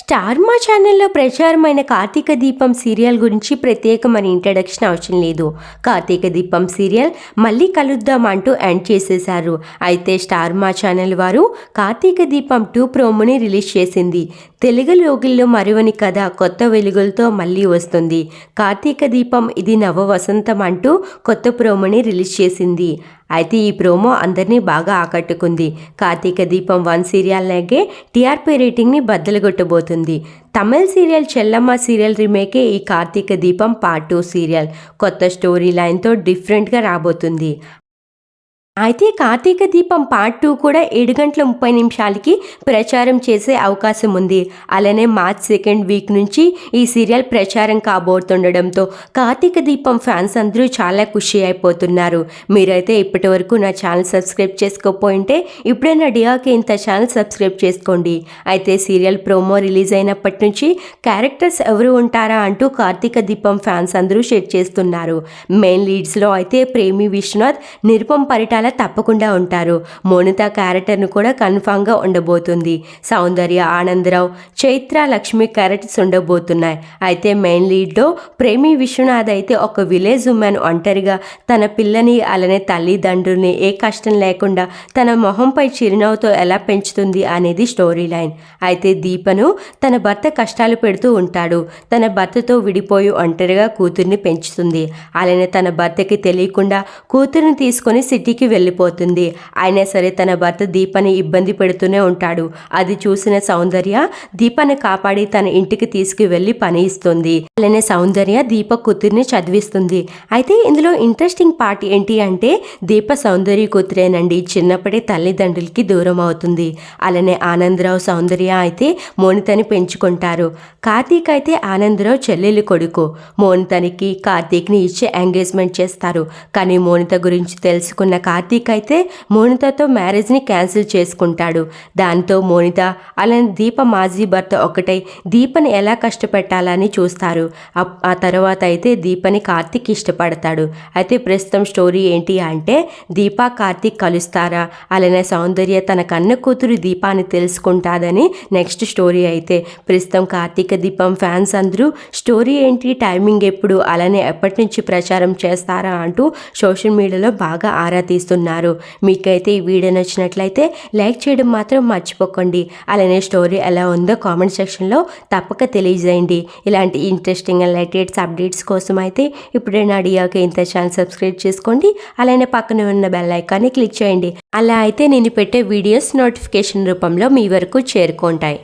Star మా ఛానల్లో ప్రచారమైన కార్తీక దీపం సీరియల్ గురించి ప్రత్యేకమైన ఇంట్రడక్షన్ అవసరం లేదు. కార్తీక దీపం సీరియల్ మళ్ళీ కలుద్దాం అంటూ ఎండ్ చేసేశారు. అయితే స్టార్ మా ఛానల్ వారు కార్తీక దీపం టూ ప్రోమోని రిలీజ్ చేసింది. తెలుగు లోగిల్లో మరువని కథ కొత్త వెలుగులతో మళ్ళీ వస్తుంది. కార్తీక దీపం ఇది నవ వసంతం అంటూ కొత్త ప్రోమోని రిలీజ్ చేసింది. అయితే ఈ ప్రోమో అందరినీ బాగా ఆకట్టుకుంది. కార్తీక దీపం వన్ సీరియల్ లాగే టీఆర్పీ రేటింగ్ని బద్దలుగొట్టబోతుంది. తమిళ సీరియల్ చెల్లమ్మ సీరియల్ రీమేకే ఈ Karthika Deepam part two serial. కొత్త స్టోరీ లైన్తో డిఫరెంట్గా రాబోతుంది. అయితే కార్తీక దీపం పార్ట్ టూ కూడా ఏడు గంటల ముప్పై నిమిషాలకి ప్రచారం చేసే అవకాశం ఉంది. అలానే మార్చ్ సెకండ్ వీక్ నుంచి ఈ సీరియల్ ప్రచారం కాబోతుండడంతో కార్తీక దీపం ఫ్యాన్స్ అందరూ చాలా ఖుషి అయిపోతున్నారు. మీరైతే ఇప్పటి వరకు నా ఛానల్ సబ్స్క్రైబ్ చేసుకోపోయింటే ఇప్పుడే నా డియాకి ఇంత ఛానల్ సబ్స్క్రైబ్ చేసుకోండి. అయితే సీరియల్ ప్రోమో రిలీజ్ అయినప్పటి నుంచి క్యారెక్టర్స్ ఎవరు ఉంటారా అంటూ కార్తీక దీపం ఫ్యాన్స్ అందరూ షేర్ చేస్తున్నారు. మెయిన్ లీడ్స్లో అయితే ప్రేమి విశ్వనాథ్ నిరుపం పరిటాల తప్పకుండా ఉంటారు. మోనిత క్యారెక్టర్ను కూడా కన్ఫామ్గా ఉండబోతుంది. సౌందర్య ఆనందరావు చైత్ర లక్ష్మి క్యారెక్టర్స్ ఉండబోతున్నాయి. అయితే మెయిన్ లీడ్లో ప్రేమి విశ్వనాథ్ అయితే ఒక విలేజ్ ఉమెన్ ఒంటరిగా తన పిల్లని అలానే తల్లిదండ్రుల్ని ఏ కష్టం లేకుండా తన మొహంపై చిరునవ్వుతో ఎలా పెంచుతుంది అనేది స్టోరీ లైన్. అయితే దీపను తన భర్త కష్టాలు పెడుతూ ఉంటాడు. తన భర్తతో విడిపోయి ఒంటరిగా కూతుర్ని పెంచుతుంది. అలానే తన భర్తకి తెలియకుండా కూతుర్ని తీసుకొని సిటీకి వెళ్ళిపోతుంది. అయినా సరే తన భర్త దీపని ఇబ్బంది పెడుతూనే ఉంటాడు. అది చూసిన సౌందర్య దీపని కాపాడి తన ఇంటికి తీసుకువెళ్ళి పని ఇస్తుంది. అలానే సౌందర్య దీప కూతుర్ని చదివిస్తుంది. అయితే ఇందులో ఇంట్రెస్టింగ్ పార్ట్ ఏంటి అంటే దీప సౌందర్య కూతురేనండి చిన్నప్పటి తల్లిదండ్రులకి దూరం అవుతుంది. అలానే ఆనందరావు సౌందర్య అయితే మోనితని పెంచుకుంటారు. కార్తీక్ అయితే ఆనందరావు చెల్లెలు కొడుకు. మోనితనికి కార్తీక్ని ఇచ్చి ఎంగేజ్మెంట్ చేస్తారు. కానీ మోనిత గురించి తెలుసుకున్న కార్తీక్ కార్తీక్ అయితే మోనితతో మ్యారేజ్ని క్యాన్సిల్ చేసుకుంటాడు. దాంతో మోనిత అలానే దీప మాజీ భర్త ఒకటై దీపని ఎలా కష్టపెట్టాలని చూస్తారు. ఆ తర్వాత అయితే దీపని కార్తీక్ ఇష్టపడతాడు. అయితే ప్రస్తుతం స్టోరీ ఏంటి అంటే దీప కార్తీక్ కలుస్తారా? అలానే సౌందర్య తన కన్న కూతురు దీపాన్ని తెలుసుకుంటాదని నెక్స్ట్ స్టోరీ అయితే. ప్రస్తుతం కార్తీక దీపం ఫ్యాన్స్ అందరూ స్టోరీ ఏంటి టైమింగ్ ఎప్పుడు అలానే ఎప్పటి నుంచి ప్రచారం చేస్తారా అంటూ సోషల్ మీడియాలో బాగా ఆరా తీస్తున్నారు మీకైతే ఈ వీడియో నచ్చినట్లయితే లైక్ చేయడం మాత్రం మర్చిపోకండి. అలానే స్టోరీ ఎలా ఉందో కామెంట్ సెక్షన్లో తప్పక తెలియజేయండి. ఇలాంటి ఇంట్రెస్టింగ్ అండ్ లేటెస్ట్ అప్డేట్స్ కోసం అయితే ఇప్పుడే నా డియాకి ఇంత ఛానల్ సబ్స్క్రైబ్ చేసుకోండి. అలానే పక్కన ఉన్న బెల్ ఐకాన్ని క్లిక్ చేయండి. అలా అయితే నేను పెట్టే వీడియోస్ నోటిఫికేషన్ రూపంలో మీ వరకు చేరుకుంటాయి.